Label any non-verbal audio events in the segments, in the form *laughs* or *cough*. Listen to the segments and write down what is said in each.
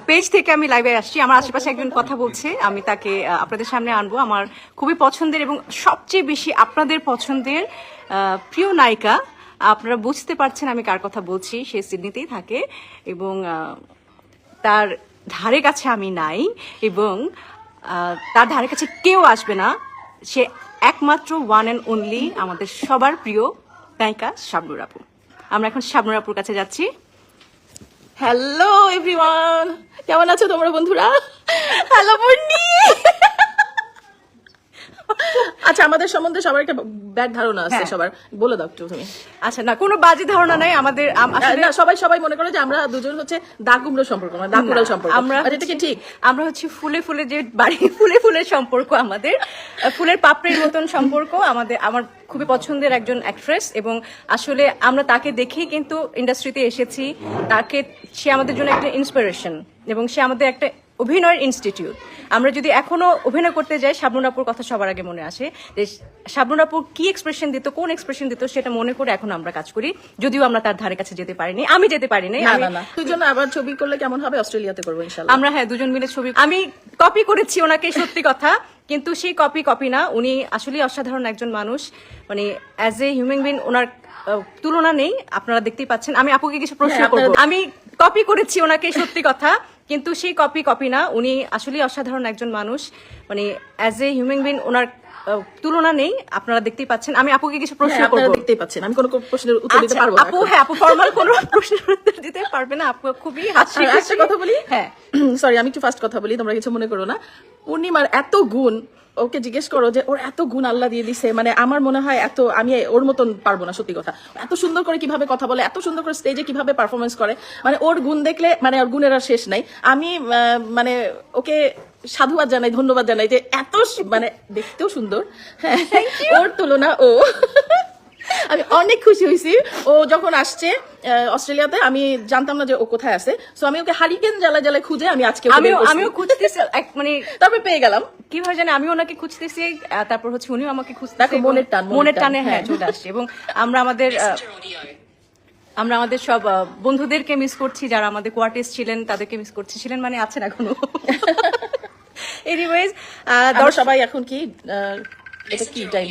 Page থেকে আমি লাইভে আসছি। আমার আশেপাশে একজন কথা বলছে আমি তাকে আপনাদের সামনে আনব। আমার খুবই পছন্দের এবং সবচেয়ে বেশি আপনাদের পছন্দের প্রিয় নায়িকা। আপনারা বুঝতে পারছেন আমি কার কথা বলছি সে সিডনিতেই থাকে এবং তার ধারে কাছে আমি নাই এবং তার ধারে কাছে কেউ আসবে না। সে একমাত্র ওয়ান অ্যান্ড অনলি আমাদের সবার প্রিয় নায়িকা শাবনুর আপু। আমরা এখন শাবনুর আপুর কাছে যাচ্ছি। হ্যালো এভরিওয়ান কেমন আছো তোমরা বন্ধুরা? হ্যালো বন্ডি আচ্ছা আমাদের সম্বন্ধে সবার একটা ব্যাড ধারণা আছে হ্যাঁ। সবার। বলে দাও একটু তুমি। আচ্ছা না কোনো বাজে ধারণা নাই। আমাদের না সবাই সবাই মনে করে যে আমরা দুজন হচ্ছে দা কুমড়ো সম্পর্ক মানে দাকুড়াল সম্পর্ক। আমরা আচ্ছা, এটা কি ঠিক? আমরা হচ্ছে ফুলে ফুলে যে বাড়ি *laughs* ফুলে ফুলের সম্পর্ক আমাদের। ফুলের পাপড়ির মতন সম্পর্ক আমাদের আমার খুবই পছন্দের একজন অ্যাক্ট্রেস এবং আসলে আমরা তাকে দেখেই কিন্তু ইন্ডাস্ট্রিতে এসেছি। তাকে সে আমাদের জন্য একটা ইন্সপিরেশন এবং সে আমাদের একটা অভিনয়ের ইনস্টিটিউট। আমরা যদি এখনও অভিনয় করতে যাই শাবনুর আপুর কথা সবার আগে মনে আসে যে শাবনুর আপু কি এক্সপ্রেশন দিত কোন এক্সপ্রেশন দিত সেটা মনে করে এখন আমরা কাজ করি। যদিও আমরা তার ধারে কাছে যেতে পারিনি। আমি যেতে পারিনি। দুজন আবার ছবি করলে কেমন হবে? অস্ট্রেলিয়াতে করব আমরা হ্যাঁ দুজন মিলে ছবি আমি কপি করেছি ওনাকে সত্যি কথা। কিন্তু সেই কপি কপি না। উনি আসলে অসাধারণ একজন মানুষ। মানে অ্যাজ এ হিউম্যান বিং ওনার তুলনা নেই। আপনারা দেখতেই পাচ্ছেন। আমি আপুকে কিছু প্রশ্ন করব। আমি কপি করেছি ওনাকে সত্যি কথা। কিন্তু সেই কপি কপি না। উনি আসলেই অসাধারণ একজন মানুষ। মানে অ্যাজ এ হিউম্যান বিং ওনার তুলনা নেই আপনারা দেখতেই পাচ্ছেন। আমি আপুকে কিছু প্রশ্ন হ্যাঁ, করব। দেখতেই পাচ্ছেন। আমি কোনো প্রশ্নের উত্তর দিতে আচ্ছা, পারব আপু হ্যাঁ আপু ফর্মাল কোনো প্রশ্নের উত্তর দিতে পারবে না। আপু খুবই হাসি একটা কথা বলি? হ্যাঁ। *clears throat* সরি আমি একটু ফার্স্ট কথা বলি তোমরা কিছু মনে করো না। পূর্ণিমার এত গুণ ওকে জিজ্ঞেস করো যে ওর এত গুণ আল্লাহ দিয়ে দিছে মানে আমার মনে হয় এত আমি ওর মতন পারব না সত্যি কথা। এত সুন্দর করে কীভাবে কথা বলে এত সুন্দর করে স্টেজে কীভাবে পারফরমেন্স করে মানে ওর গুণ দেখলে মানে ওর গুণের আর শেষ নাই। আমি মানে ওকে সাধুবাদ জানাই ধন্যবাদ জানাই যে এত মানে দেখতেও সুন্দর। হ্যাঁ ওর তুলনা ও। আমি অনেক খুশি হয়েছি। ও যখন আসছে আহ, অস্ট্রেলিয়াতে আমি জানতাম না যে ও কোথায় আছে। সো আমি ওকে হারিকেন জ্বালায় জ্বালায় খুঁজে আমি আজকে আমিও আমিও খুঁজতেছি এক মানে তারপরে পেয়ে গেলাম। কি কীভাবে জানি আমি ওনাকে খুঁজতেছি তারপর হচ্ছে উনিও আমাকে খুঁজতে দেখো, মনের টান, মনের টানে হ্যাঁ হ্যাঁ। চলে আসছে। এবং আমরা আমাদের আহ, আমরা আমাদের সব বন্ধুদেরকে মিস করছি যারা আমাদের কোয়ার্টিস ছিলেন তাদেরকে মিস করছি। ছিলেন মানে আছেন এখনও। এনিওয়েজ আমরা সবাই এখন কি এটা কি time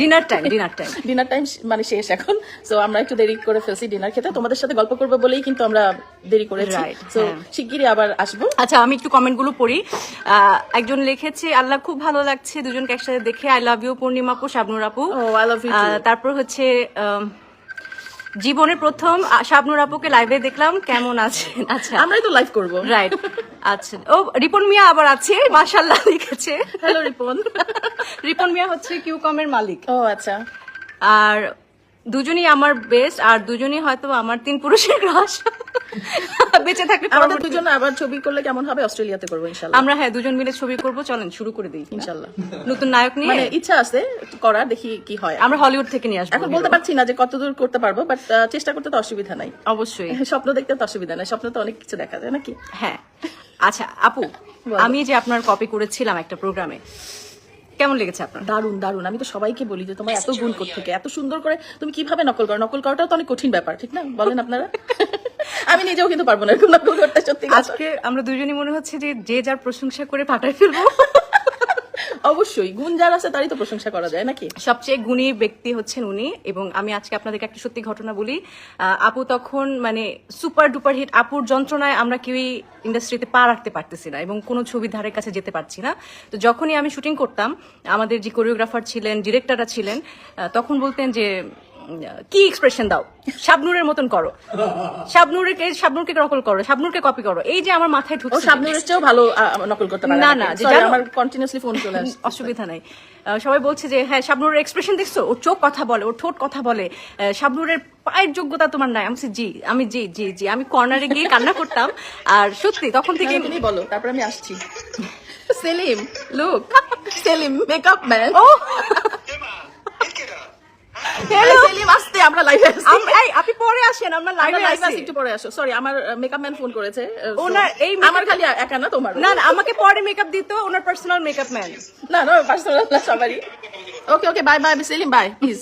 dinner time dinner time dinner time মানে শেষ এখন। সো আমরা একটু দেরি করে ফেলছি ডিনার খেতে। তোমাদের সাথে গল্প করব বলেই কিন্তু আমরা দেরি করেছি। Right, সো হ্যাঁ। শিগগিরই আবার আসব। আচ্ছা আমি একটু কমেন্টগুলো পড়ি। আহ, একজন লিখেছে আল্লাহ খুব ভালো লাগছে দুজনকে একসাথে দেখে। আই লাভ ইউ পূর্ণিমা আপু শাবনুর আপু। Oh, I love you তারপর হচ্ছে জীবনের প্রথম শাবনুর আপুকে লাইভে দেখলাম। কেমন আছেন? আচ্ছা। আমরাই তো লাইভ করব। রাইট আচ্ছা। ও রিপন মিয়া আবার আছে। মাশাল্লাহ লিখেছে। হ্যালো রিপন। *laughs* রিপন মিয়া হচ্ছে কিউকমের মালিক। ও আচ্ছা। আর দুজনই আমার বেস্ট আর দুজনই হয়তো আমার তিন পুরুষের ক্রাশ বেঁচে থাকলে আমাদের দুজন আবার ছবি করলে কেমন হবে? অস্ট্রেলিয়াতে করব ইনশাল্লাহ। আমরা হ্যাঁ দুজন মিলে ছবি করব চলেন শুরু করে দিই। ইনশাল্লাহ। নতুন নায়ক নিয়ে? মানে ইচ্ছা আছে করার দেখি কি হয়। আমরা হলিউড থেকে নিয়ে আসব এখন বলতে পারছি না যে কতদূর করতে পারব বাট চেষ্টা করতে তো অসুবিধা নাই। অবশ্যই। *laughs* স্বপ্ন দেখতে তো অসুবিধা নাই স্বপ্ন তো অনেক কিছু দেখা যায় নাকি? হ্যাঁ। আচ্ছা আপু আমি যে আপনার কপি করেছিলাম একটা প্রোগ্রামে কেমন লেগেছে আপনার? দারুণ দারুণ আমি তো সবাইকে বলি যে তোমার এত গুণ থেকে এত সুন্দর করে তুমি কীভাবে নকল করো? নকল করাটাও তো অনেক কঠিন ব্যাপার ঠিক না? বলেন আপনারা। *laughs* আমি নিজেও কিন্তু পারব না এরকম নকল করতে সত্যি আজকে আমরা দুজনই মনে হচ্ছে যে যে যার প্রশংসা করে পাঠাই ফেলব। *laughs* অবশ্যই, গুণ যার আছে তারই তো প্রশংসা করা যায়, নাকি? সবচেয়ে গুণী ব্যক্তি হচ্ছেন উনি এবং আমি আজকে আপনাদেরকে একটা সত্যি ঘটনা বলি। আপু তখন মানে সুপার ডুপার হিট আপুর যন্ত্রণায় আমরা কেউই ইন্ডাস্ট্রিতে পা রাখতে পারতেছি না এবং কোনো ছবি ধারের কাছে যেতে পারছি না। তো যখনই আমি শুটিং করতাম, আমাদের যে কোরিওগ্রাফার ছিলেন, ডিরেক্টররা ছিলেন তখন বলতেন যে কি এক্সপ্রেশন দাও? শাবনুরের মতন করো। শাবনুরকে শাবনুরকে নকল করো শাবনুরকে কপি করো। এই যে আমার মাথায় ঢুকছে। সামনের চেয়েও ভালো নকল করতে পারে। না, না, যে Sorry, জানো- আমার কন্টিনিউসলি ফোন চলে আসছে। অসুবিধা নাই। সবাই বলছে যে হ্যাঁ শাবনুরের এক্সপ্রেশন দেখছ? ওর চোখ কথা বলে ওর ঠোঁট কথা বলে। শাবনুরের পায়ের যোগ্যতা তোমার নাই। আমি জি আমি জি জি জি আমি কর্নারে গিয়ে কান্না করতাম। আর সত্যি তখন থেকে তুমি বলো তারপর আমি আসছি। Salim look Salim makeup man ও! আমরা লাইভে আছি। আপনি পরে আসেন আমরা লাইভে আছি। একটু পরে আসো। সরি আমার মেকআপ ম্যান ফোন করেছে ওনার এই আমার খালি একা না তোমার না না আমাকে পরে মেকআপ দিত ওনার পার্সোনাল মেকআপ ম্যান না না পার্সোনাল সবারই। Okay okay bye bye Salim bye please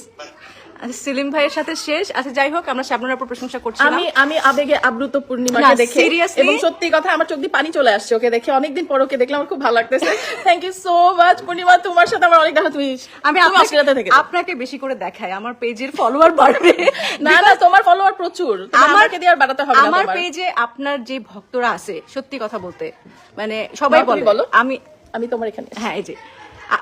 Salim ভাইয়ের সাথে শেষ। আচ্ছা যাই হোক আমরা শাবনুর আপুর প্রশংসা করছিলাম। আমি আমি আবেগে আবৃত পূর্ণিমাকে দেখে এবং সত্যি কথা আমার চোখ দিয়ে পানি চলে আসছে ওকে দেখে। অনেকদিন পর ওকে দেখলে আমার খুব ভালো লাগতেছে। Thank you so much Purnima. তোমার সাথে আমার অনেক দেখা তুমি আমি আপনাকে- থেকে আপনাকে বেশি করে দেখাই আমার পেজের ফলোয়ার বাড়বে। না না তোমার ফলোয়ার প্রচুর। আমাকে দিয়ে আর বাড়াতে হবে না আমার পেজে আপনার যে ভক্তরা আছে সত্যি কথা বলতে মানে সবাই বলে বলো। আমি আমি তোমার এখানে হ্যাঁ এই যে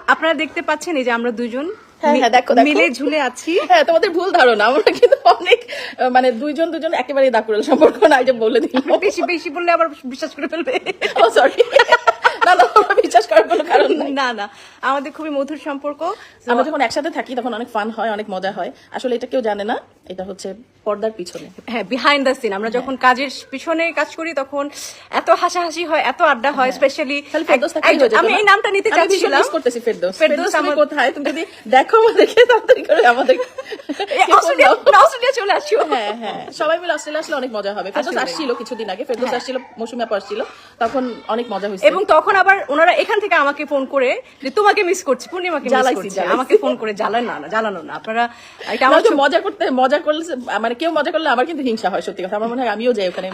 আপনারা দেখতে পাচ্ছেন এই যে আমরা দুজন হ্যাঁ, হ্যাঁ, দেখো। মিলে ঝুলে আছি। হ্যাঁ তোমাদের ভুল ধারণা। আমরা কিন্তু অনেক মানে দুইজন দুজন একেবারে দাকুরাল সম্পর্ক না যে বলে দিলাম। বেশি বেশি বললে আবার বিশ্বাস করে ফেলবে। ও সরি না না তোমরা বিশ্বাস করার কোনো কারণ নাই না না। আমাদের খুবই মধুর সম্পর্ক আমরা যখন একসাথে থাকি তখন অনেক ফান হয় অনেক মজা হয়। আসলে এটা কেউ জানে না এটা হচ্ছে পর্দার পিছনে। হ্যাঁ বিহাইন্ড দ্য সিন আমরা যখন কাজের পিছনে কাজ করি তখন এত হাসাহাসি হয় এত আড্ডা হয় স্পেশালি হয়ে যেত আমি এই নামটা নিতে আমি চাচ্ছিলাম। করতেছি ফেরদৌস। ফেরদৌস আমার- কোথায়? তুমি যদি দেখো আমাদেরকে তাড়াতাড়ি করে আমাদের অস্ট্রেলিয়া অস্ট্রেলিয়া চলে আসিও হ্যাঁ হ্যাঁ। সবাই মিলে অস্ট্রেলিয়া আসলে অনেক মজা হবে। ফেরদৌস আসছিল কিছুদিন আগে। ফেরদৌস হ্যাঁ। আসছিল মৌসুমি আপু আসছিল। তখন অনেক মজা হয়েছে। এবং তখন আবার ওনারা এখান থেকে আমাকে ফোন করে যে তোমাকে মিস করছি পূর্ণিমাকে মিস করছি। আমাকে ফোন করে জ্বালান না না, জ্বালানো না। আপনারা এটা আমার মজা করতে মজা করলে মানে কেউ মজা করলে আমার কিন্তু হিংসা হয় সত্যি কথা। আমার মনে হয় আমিও যাই ওখানে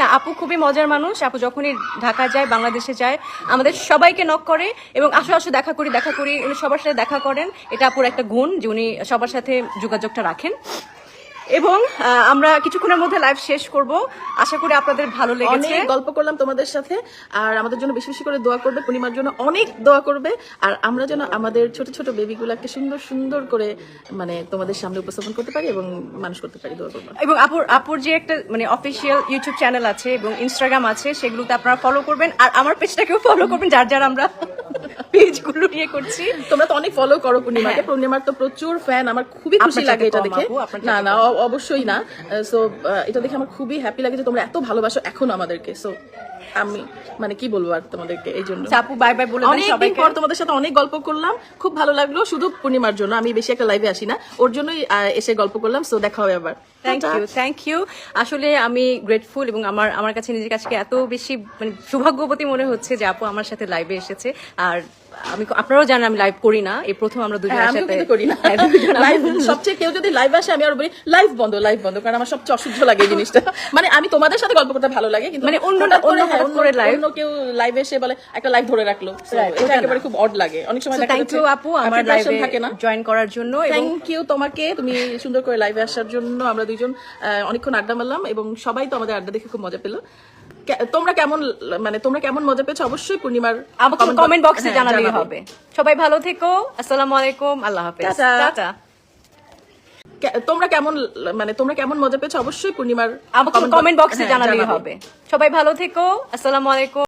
না আপু খুবই মজার মানুষ। আপু যখনই ঢাকা যায় বাংলাদেশে যায় আমাদের সবাইকে নক করে এবং আসো আসো দেখা করি দেখা করি। উনি সবার সাথে দেখা করেন। এটা আপুর একটা গুণ যে উনি সবার সাথে যোগাযোগটা রাখেন। এবং আমরা কিছুক্ষণের মধ্যে লাইভ শেষ করব। আশা করি আপনাদের ভালো লেগেছে। গল্প করলাম তোমাদের সাথে। আর আমাদের জন্য বেশি বেশি করে দোয়া করবে। পূর্ণিমার জন্য অনেক দোয়া করবে। আর আমরা যেন আমাদের ছোট ছোট বেবিগুলাকে সুন্দর সুন্দর করে মানে তোমাদের সামনে উপস্থাপন করতে পারি এবং মানুষ করতে পারি। দোয়া করব। এবং আপুর আপুর যে একটা মানে অফিসিয়াল ইউটিউব চ্যানেল আছে এবং ইনস্টাগ্রাম আছে সেগুলোতে আপনারা ফলো করবেন। আর আমার পেজটাকেও ফলো করবেন যার যার আমরা পেজগুলো নিয়ে করছি। তোমরা তো অনেক ফলো করো পূর্ণিমাকে। হ্যাঁ। পূর্ণিমার তো প্রচুর ফ্যান আমার খুবই খুশি লাগে এটা দেখে। না না অবশ্যই না। সো এটা দেখে আমার খুবই হ্যাপি লাগে যে তোমরা এত ভালোবাসো এখনও আমাদেরকে। সো আমি মানে কি বলব আর তোমাদেরকে এই জন্য? আপু বাই বাই বলে দেন অনেকদিন পর তোমাদের সাথে অনেক গল্প করলাম খুব ভালো লাগল শুধু পূর্ণিমার জন্য আমি বেশি একটা লাইভে আসি না। ওর জন্যই এসে গল্প করলাম সো দেখা হবে আবার। থ্যাংক ইউ থ্যাংক ইউ আসলে আমি গ্রেটফুল এবং আমার আমার কাছে নিজের কাছে এত বেশি মানে সৌভাগ্যবতী মনে হচ্ছে যে আপু আমার সাথে লাইভে এসেছে। আর আমি আপনারাও জানেন আমি লাইভ করি না এই প্রথম আমরা দুজনের হ্যাঁ, সাথে করি না। হ্যাঁ, দুজন লাইভ সবচেয়ে কেউ যদি লাইভ আসে আমি আর বলি লাইভ বন্ধ লাইভ বন্ধ কারণ আমার সবচেয়ে অসহ্য লাগে এই জিনিসটা। মানে আমি তোমাদের সাথে গল্প করতে ভালো লাগে কিন্তু মানে অন্য- হঠাৎ করে, অন্য হ্যাঁ, হঠাৎ করে live। অন্য কেউ লাইভ এসে বলে একটা লাইভ ধরে রাখল। এটা একেবারে খুব অড লাগে। অনেক সময় দেখা যাচ্ছে আপু আমার লাইভে থাকে না। জয়েন করার জন্য থ্যাংক ইউ তোমাকে তুমি সুন্দর করে লাইভে আসার জন্য আমরা দুইজন অনেকক্ষণ আড্ডা মারলাম এবং সবাই তো আমাদের আড্ডা দেখে খুব মজা পেল। তোমরা কেমন মানে তোমরা কেমন মজা পেয়েছ? অবশ্যই পূর্ণিমার আমাকে কমেন্ট বক্সে জানালেই হবে। সবাই ভালো থেকো। আসসালামু আলাইকুম। আল্লাহ হাফেজ। টাটা। তোমরা কেমন মানে তোমরা কেমন মজা পেয়েছ অবশ্যই পূর্ণিমার আমাকে কমেন্ট বক্সে জানালে হবে। সবাই ভালো থেকো। আসসালামু আলাইকুম।